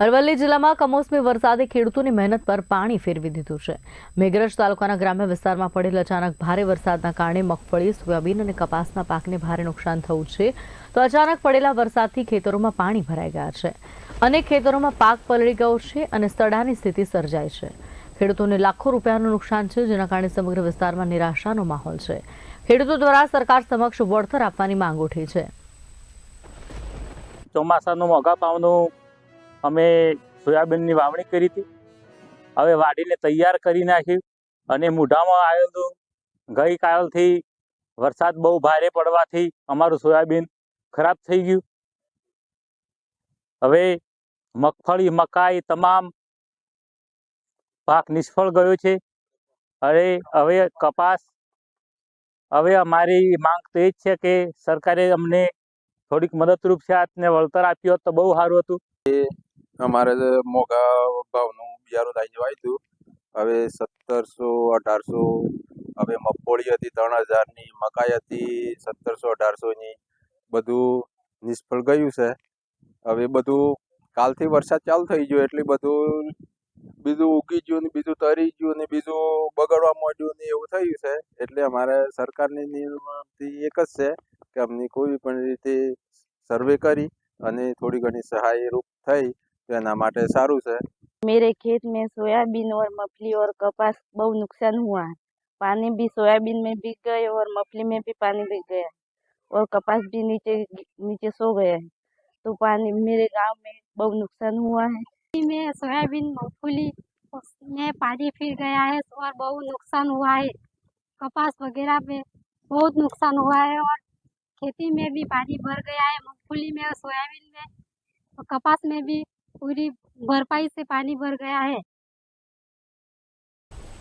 અરવલ્લી જિલ્લામાં કમોસમી વરસાદે ખેડૂતોની મહેનત પર પાણી ફેરવી દીધું છે. મેઘરજ તાલુકાના ગ્રામ્ય વિસ્તારમાં પડેલ અચાનક ભારે વરસાદના કારણે મગફળી, સોયાબીન અને કપાસના પાકને ભારે નુકસાન થયું છે. તો અચાનક પડેલા વરસાદથી ખેતરોમાં પાણી ભરાઈ ગયા છે. અનેક ખેતરોમાં પાક પલળી ગયો છે અને સ્થળાની સ્થિતિ સર્જાઈ છે. ખેડૂતોને લાખો રૂપિયાનું નુકસાન છે, જેના કારણે સમગ્ર વિસ્તારમાં નિરાશાનો માહોલ છે. ખેડૂતો દ્વારા સરકાર સમક્ષ વળતર આપવાની માંગ ઉઠી છે. ચોમાસાનું મોઘા ભાવનું અમે સોયાબીનની વાવણી કરી હતી. હવે વાડીને તૈયાર કરી નાખ્યું અને મૂઢામાં આવેલું ગઈકાલથી વરસાદ બહુ ભારે પડવાથી અમારું સોયાબીન ખરાબ થઈ ગયું. હવે મગફળી, મકાઈ તમામ પાક નિષ્ફળ ગયો છે. અરે, હવે કપાસ, હવે અમારી માંગ તો એ જ છે કે સરકારે અમને થોડીક મદદરૂપ છે. ને વળતર આપ્યું હોત તો બહુ સારું હતું. અમારે મોઘા ભાવનું બિયારું લઈ જવાય હતું, હવે સત્તરસો, અઢારસો, હવે મગફળી હતી ત્રણ હજારની, મકાઈ હતી સત્તરસો, અઢારસોની, બધું નિષ્ફળ ગયું છે. હવે બધું કાલથી વરસાદ ચાલુ થઈ ગયો, એટલે બધું બીજું ઉગી ગયું ને બીજું તરી ગયું ને બીજું બગડવા માંડ્યું ને એવું થયું છે. એટલે અમારે સરકારની નિયમથી એક જ છે કે અમને કોઈ પણ રીતે સર્વે કરી અને થોડી ઘણી સહાયરૂપ થઈ तो એના માટે સારું છે मेरे खेत में सोयाबीन और मफली और कपास बहुत नुकसान हुआ है पानी भी सोयाबीन में बिक गए और मफली में भी पानी बिक गया और कपास भी नीचे नीचे सो गया है तो पानी मेरे गांव में बहुत नुकसान हुआ है में सोयाबीन मूंगफली में पानी फिर गया है और बहुत नुकसान हुआ है कपास वगैरह में बहुत नुकसान हुआ है और खेती में भी पानी भर गया है मूंगफली में और सोयाबीन में और कपास में भी पूरी भरपाई से पानी भर गया है